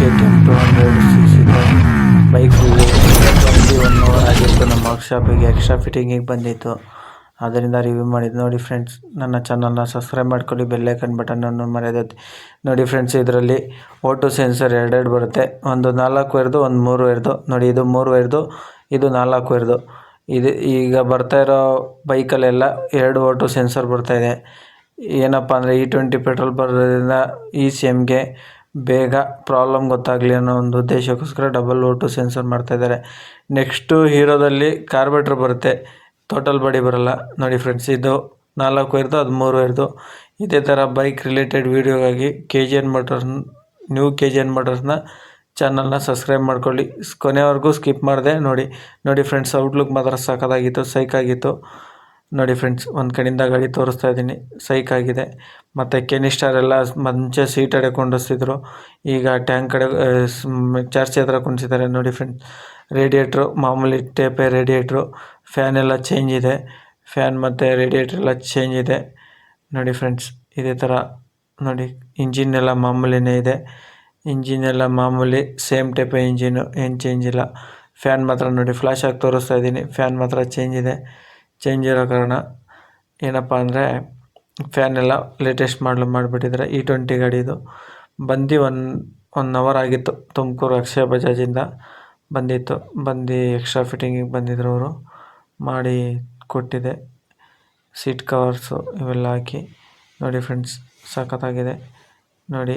K T M two hundred ಆಗಿತ್ತು. ನಮ್ಮ ವರ್ಕ್ಶಾಪಿಗೆ extra ಫಿಟ್ಟಿಂಗಿಗೆ ಬಂದಿತ್ತು. ಅದರಿಂದ ರಿವ್ಯೂ ಮಾಡಿದ್ದು. ನೋಡಿ ಫ್ರೆಂಡ್ಸ್ ನನ್ನ ಚಾನಲ್ನ ಸಬ್ಸ್ಕ್ರೈಬ್ ಮಾಡ್ಕೊಳ್ಳಿ. ಬೆಲ್ಲೈಕನ್ ಬಟನನ್ನು ಮರೆಯದೆ ನೋಡಿ ಫ್ರೆಂಡ್ಸ್ ಇದರಲ್ಲಿ ಓಟೋ ಸೆನ್ಸರ್ ಎರಡೆರಡು ಬರುತ್ತೆ. ಒಂದು ನಾಲ್ಕು ವೈರ್ದು ಒಂದು ಮೂರು ವೈರ್ದು ನೋಡಿ ಇದು ಮೂರು ವೈರ್ದು ಇದು ನಾಲ್ಕು ವೈರ್ದು ಇದು ಈಗ ಬರ್ತಾ ಇರೋ ಬೈಕಲ್ಲೆಲ್ಲ ಎರಡು ಓಟೋ ಸೆನ್ಸರ್ ಬರ್ತಾಯಿದೆ ಏನಪ್ಪ ಅಂದರೆ ಇ ಟ್ವೆಂಟಿ ಪೆಟ್ರೋಲ್ ಬರೋದ್ರಿಂದ ಈ ಸಿ ಎಮ್ಗೆ ಬೇಗ ಪ್ರಾಬ್ಲಮ್ ಗೊತ್ತಾಗಲಿ ಅನ್ನೋ ಒಂದು ಉದ್ದೇಶಕ್ಕೋಸ್ಕರ ಡಬಲ್ ಓಟು ಸೆನ್ಸರ್ ಮಾಡ್ತಾಯಿದ್ದಾರೆ ನೆಕ್ಸ್ಟು ಹೀರೋದಲ್ಲಿ ಕಾರ್ಬೇಟ್ರ್ ಬರುತ್ತೆ. ಟೋಟಲ್ ಬಾಡಿ ಬರಲ್ಲ. ನೋಡಿ ಫ್ರೆಂಡ್ಸ್ ಇದು ನಾಲ್ಕು ಇರ್ದು ಅದು ಮೂರು ವೈರ್ದು ಇದೇ ಥರ ಬೈಕ್ ರಿಲೇಟೆಡ್ ವೀಡಿಯೋಗಾಗಿ ಕೆ ಜಿ ಎನ್ ಮೋಟರ್ಸ್ನ ನ್ಯೂ ಕೆ ಜಿ ಎನ್ ಮೋಟರ್ಸ್ನ ಚಾನಲ್ನ ಸಬ್ಸ್ಕ್ರೈಬ್ ಮಾಡ್ಕೊಳ್ಳಿ. ಕೊನೆವರೆಗೂ ಸ್ಕಿಪ್ ಮಾಡಿದೆ ನೋಡಿ. ನೋಡಿ ಫ್ರೆಂಡ್ಸ್ ಔಟ್ಲುಕ್ ಮಾತ್ರ ಸಖತ್ತಾಗಿತ್ತು ಸೈಕಾಗಿತ್ತು ನೋಡಿ ಫ್ರೆಂಡ್ಸ್ ಒಂದು ಕಡೆಯಿಂದ ಗಾಡಿ ತೋರಿಸ್ತಾ ಇದ್ದೀನಿ. ಸೈಕ್ ಆಗಿದೆ. ಮತ್ತು ಕೆನಿಸ್ಟರ್ ಎಲ್ಲ ಮುಂಚೆ ಸೀಟ್ ಅಡೆ ಕೊಂಡಿಸ್ತಿದ್ರು ಈಗ ಟ್ಯಾಂಕ್ ಕಡೆ ಚಾರ್ಜ್ ಹತ್ರ ಕುಣಿಸಿದ್ದಾರೆ ನೋಡಿ ಫ್ರೆಂಡ್ಸ್ ರೇಡಿಯೇಟ್ರು ಮಾಮೂಲಿ ಟೇಪೆ ರೇಡಿಯೇಟ್ರು ಫ್ಯಾನ್ ಎಲ್ಲ ಚೇಂಜ್ ಇದೆ. ಫ್ಯಾನ್ ಮತ್ತು ರೇಡಿಯೇಟ್ರ್ ಎಲ್ಲ ಚೇಂಜ್ ಇದೆ. ನೋಡಿ ಫ್ರೆಂಡ್ಸ್ ಇದೇ ಥರ ನೋಡಿ ಇಂಜಿನ್ ಎಲ್ಲ ಮಾಮೂಲಿನೇ ಇದೆ. ಇಂಜಿನ್ ಎಲ್ಲ ಮಾಮೂಲಿ ಸೇಮ್ ಟೈಪೇ ಇಂಜಿನು ಏನು ಚೇಂಜ್ ಇಲ್ಲ. ಫ್ಯಾನ್ ಮಾತ್ರ ನೋಡಿ ಫ್ಲಾಶ್ ಆಗಿ ತೋರಿಸ್ತಾ ಇದ್ದೀನಿ. ಫ್ಯಾನ್ ಮಾತ್ರ ಚೇಂಜ್ ಇದೆ. ಚೇಂಜ್ ಇರೋ ಕಾರಣ ಏನಪ್ಪ ಅಂದರೆ ಫ್ಯಾನ್ ಎಲ್ಲ ಲೇಟೆಸ್ಟ್ ಮಾಡಲು ಮಾಡಿಬಿಟ್ಟಿದ್ದಾರೆ ಇ ಟ್ವೆಂಟಿ ಗಾಡಿದು. ಬಂದು ಒನ್ ಒನ್ ಅವರ್ ಆಗಿತ್ತು. ತುಮಕೂರು ಅಕ್ಷಯ ಬಜಾಜಿಂದ ಬಂದಿತ್ತು. ಬಂದು ಎಕ್ಸ್ಟ್ರಾ ಫಿಟ್ಟಿಂಗಿಗೆ ಬಂದಿದ್ರು ಅವರು. ಮಾಡಿ ಕೊಟ್ಟಿದೆ. ಸೀಟ್ ಕವರ್ಸು ಇವೆಲ್ಲ ಹಾಕಿ. ನೋಡಿ ಫ್ರೆಂಡ್ಸ್ ಸಖತ್ತಾಗಿದೆ. ನೋಡಿ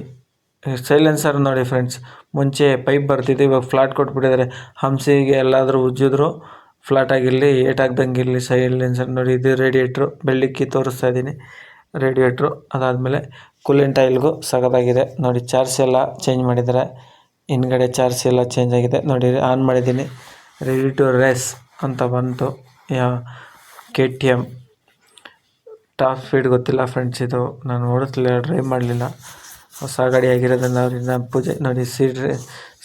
ಸೈಲೆನ್ಸರ್ ನೋಡಿ ಫ್ರೆಂಡ್ಸ್ ಮುಂಚೆ ಪೈಪ್ ಬರ್ತಿತ್ತು, ಇವಾಗ ಫ್ಲಾಟ್ ಕೊಟ್ಬಿಟ್ಟಿದ್ದಾರೆ ಹಂಸಿಗೆ ಎಲ್ಲಾದರೂ ಉಜ್ಜಿದ್ರು. ಫ್ಲಾಟ್ ಆಗಿರಲಿ ಏಟಾಗ್ದಂಗೆ ಇರಲಿ ಸೈಲೆನ್ಸರ್ ನೋಡಿ ಇದು ರೇಡಿಯೇಟ್ರು, ಬೆಳ್ಳಿಕ್ಕಿ ತೋರಿಸ್ತಾ ಇದ್ದೀನಿ. ರೇಡಿಯೇಟ್ರು, ಅದಾದಮೇಲೆ ಕೂಲೆಂಟ್ ಆಯಿಲ್ಗೂ ಸಗದಾಗಿದೆ. ನೋಡಿ, ಚಾರ್ಜ್ ಎಲ್ಲ ಚೇಂಜ್ ಮಾಡಿದ್ದಾರೆ. ಹಿಂದ್ಗಡೆ ಚಾರ್ಜ್ ಎಲ್ಲ ಚೇಂಜ್ ಆಗಿದೆ. ನೋಡಿ, ಆನ್ ಮಾಡಿದ್ದೀನಿ. ರೆಡಿ ಟು ರೇಸ್ ಅಂತ ಬಂತು. Yeah K T M top speed ಗೊತ್ತಿಲ್ಲ ಫ್ರೆಂಡ್ಸ್ ಇದು. ನಾನು ಓಡಿಸ್ಲಿಲ್ಲ ಡ್ರೈವ್ ಮಾಡಲಿಲ್ಲ. ಹೊಸ ಗಾಡಿ ಆಗಿರೋದನ್ನು ಅವರಿಂದ ಪೂಜೆ, ನೋಡಿ ಸೀಟ್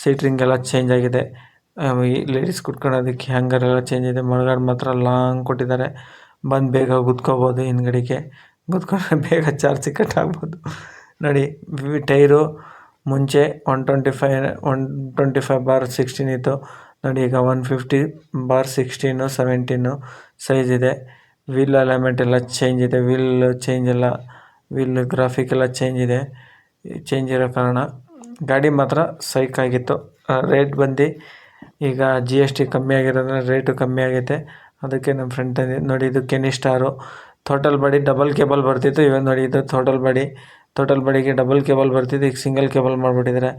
ಸೀಟ್ ಎಲ್ಲ ಚೇಂಜ್ ಆಗಿದೆ. ಲೇಡೀಸ್ ಕುತ್ಕೊಳ್ಳೋದಕ್ಕೆ ಹ್ಯಾಂಗರ್ ಎಲ್ಲ ಚೇಂಜ್ ಇದೆ? ಮಳಗಡೆ ಮಾತ್ರ ಲಾಂಗ್ ಕೊಟ್ಟಿದ್ದಾರೆ. ಬಂದು ಬೇಗ ಗುದ್ಕೋಬೋದು ಹಿಂದ್ಗಡೆಗೆ. ಗುದ್ಕೊಂಡ್ರೆ ಬೇಗ ಚಾರ್ಜ್ ಕಟ್ ಆಗ್ಬೋದು ನೋಡಿ ಟೈರು ಮುಂಚೆ one twenty five one twenty five bar sixteen ಇತ್ತು. ನೋಡಿ, ಈಗ one fifty bar sixteen seventeen size ಇದೆ. ವೀಲ್ ಅಲೈನ್ಮೆಂಟ್ ಎಲ್ಲ ಚೇಂಜ್ ಇದೆ. ವೀಲ್ ಚೇಂಜ್ ಎಲ್ಲ ವೀಲ್ ಗ್ರಾಫಿಕ್ ಎಲ್ಲ ಚೇಂಜ್ ಇದೆ. ಚೇಂಜ್ ಇರೋ ಕಾರಣ ಗಾಡಿ ಮಾತ್ರ ಸೈಕ್ ಆಗಿತ್ತು. ರೇಟ್ ಬಂದು ಈಗ ಜಿ ಎಸ್ ಟಿ ಕಮ್ಮಿ ಆಗಿರೋದ್ರಿಂದ ರೇಟು ಕಮ್ಮಿ ಆಗೈತೆ. ಅದಕ್ಕೆ ನಮ್ಮ ಫ್ರೆಂಡ್ ತಂದೆ ನೋಡಿ ಇದು ಕೆನಿ ಸ್ಟಾರು ಥೋಟಲ್ ಬಡಿ ಡಬಲ್ ಕೇಬಲ್ ಬರ್ತಿತ್ತು. ಇವಾಗ ನೋಡಿ ಇದು ಥೋಟಲ್ ಬಡಿ ಟೋಟಲ್ ಬಡಿಗೆ ಡಬಲ್ ಕೇಬಲ್ ಬರ್ತಿತ್ತು ಈಗ ಸಿಂಗಲ್ ಕೇಬಲ್ ಮಾಡಿಬಿಟ್ಟಿದ್ದಾರೆ.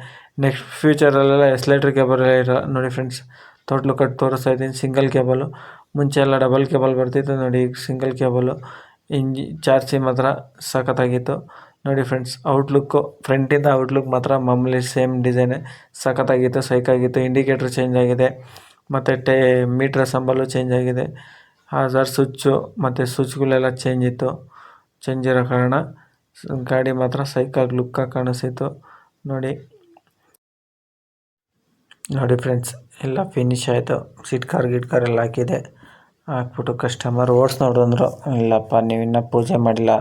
ನೆಕ್ಸ್ಟ್ ಫ್ಯೂಚರಲ್ಲೆಲ್ಲ ಎಸ್ಲೇಟ್ರ್ ಕೇಬಲ್ ಇರೋ ನೋಡಿ ಫ್ರೆಂಡ್ಸ್ ಟೋಟ್ಲು ಕಟ್ ತೋರಿಸ್ತಾ ಇದ್ದೀನಿ. ಸಿಂಗಲ್ ಕೇಬಲು ಮುಂಚೆ ಎಲ್ಲ ಡಬಲ್ ಕೇಬಲ್ ಬರ್ತಿತ್ತು. ನೋಡಿ ಈಗ ಸಿಂಗಲ್ ಕೇಬಲು ಇಂಜಿ ಚಾರ್ಜಿ ಮಾತ್ರ ಸಖತ್ತಾಗಿತ್ತು. ನೋಡಿ ಫ್ರೆಂಡ್ಸ್ ಔಟ್ಲುಕ್ಕು ಫ್ರಂಟಿಂದ ಔಟ್ಲುಕ್ ಮಾತ್ರ ಮಾಮೂಲಿ ಸೇಮ್ ಡಿಸೈನೇ ಸಖತ್ತಾಗಿತ್ತು, ಸೈಕಾಗಿತ್ತು ಇಂಡಿಕೇಟ್ರ್ ಚೇಂಜ್ ಆಗಿದೆ, ಮತ್ತು ಟೇ ಮೀಟ್ರ್ ಸಂಬಲು ಚೇಂಜ್ ಆಗಿದೆ ಹಾಜರ್ ಸ್ವಿಚ್ಚು ಮತ್ತು ಸ್ವಿಚ್ಗಳೆಲ್ಲ ಚೇಂಜ್ ಇತ್ತು ಚೇಂಜ್ ಇರೋ ಕಾರಣ ಗಾಡಿ ಮಾತ್ರ ಸೈಕಾಗಿ ಲುಕ್ಕಾಗಿ ಕಾಣಿಸಿತ್ತು, ನೋಡಿ. ನೋಡಿ ಫ್ರೆಂಡ್ಸ್ ಎಲ್ಲ ಫಿನಿಶ್ ಆಯಿತು ಸೀಟ್ ಕಾರ್ ಗೀಟ್ ಕಾರ್ ಎಲ್ಲ ಹಾಕಿದೆ, ಹಾಕ್ಬಿಟ್ಟು ಕಸ್ಟಮರ್ ಓಡಿಸ್ ನೋಡಿದ್ರು ಇಲ್ಲಪ್ಪ ನೀವು ಇನ್ನೂ ಪೂಜೆ ಮಾಡಿಲ್ಲ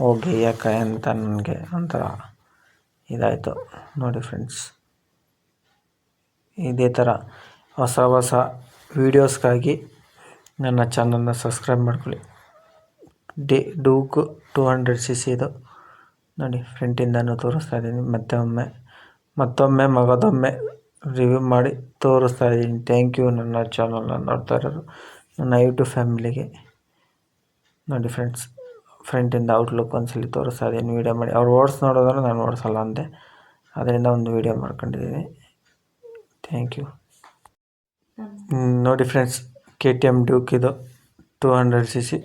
ಹೋಗಿ ಯಾಕೆ ಅಂತ ನನಗೆ ಒಂಥರ ಇದಾಯಿತು. ನೋಡಿ ಫ್ರೆಂಡ್ಸ್ ಇದೇ ಥರ ಹೊಸ ಹೊಸ ವೀಡಿಯೋಸ್ಗಾಗಿ ನನ್ನ ಚಾನಲ್ನ ಸಬ್ಸ್ಕ್ರೈಬ್ ಮಾಡ್ಕೊಳ್ಳಿ. The Duke two hundred C C ಇದು. ನೋಡಿ ಫ್ರೆಂಟಿಂದನೂ ತೋರಿಸ್ತಾ ಇದ್ದೀನಿ. ಮತ್ತೊಮ್ಮೆ ಮತ್ತೊಮ್ಮೆ ಮಗದೊಮ್ಮೆ ರಿವ್ಯೂ ಮಾಡಿ ತೋರಿಸ್ತಾ ಇದ್ದೀನಿ. ಥ್ಯಾಂಕ್ ಯು ನನ್ನ ಚಾನಲ್ನ ನೋಡ್ತಾ ಇರೋರು ನನ್ನ ಯೂಟ್ಯೂಬ್ ಫ್ಯಾಮಿಲಿಗೆ ನೋಡಿ ಫ್ರೆಂಡ್ಸ್ ಫ್ರಂಟಿಂದ ಔಟ್ಲುಕ್ ಒಂದ್ಸಲ ತೋರಿಸಿ ಅದೇನು ವೀಡಿಯೋ ಮಾಡಿ. ಅವ್ರು ಓಡಿಸ್ ನೋಡೋದ್ರೆ ನಾನು ಓಡಿಸಲ್ಲ ಅಂದೆ. ಅದರಿಂದ ಒಂದು ವೀಡಿಯೋ ಮಾಡ್ಕೊಂಡಿದ್ದೀನಿ. ಥ್ಯಾಂಕ್ ಯು ನೋಡಿ friends K T M Duke ಇದು ಟೂ ಹಂಡ್ರೆಡ್ ಸಿ ಸಿ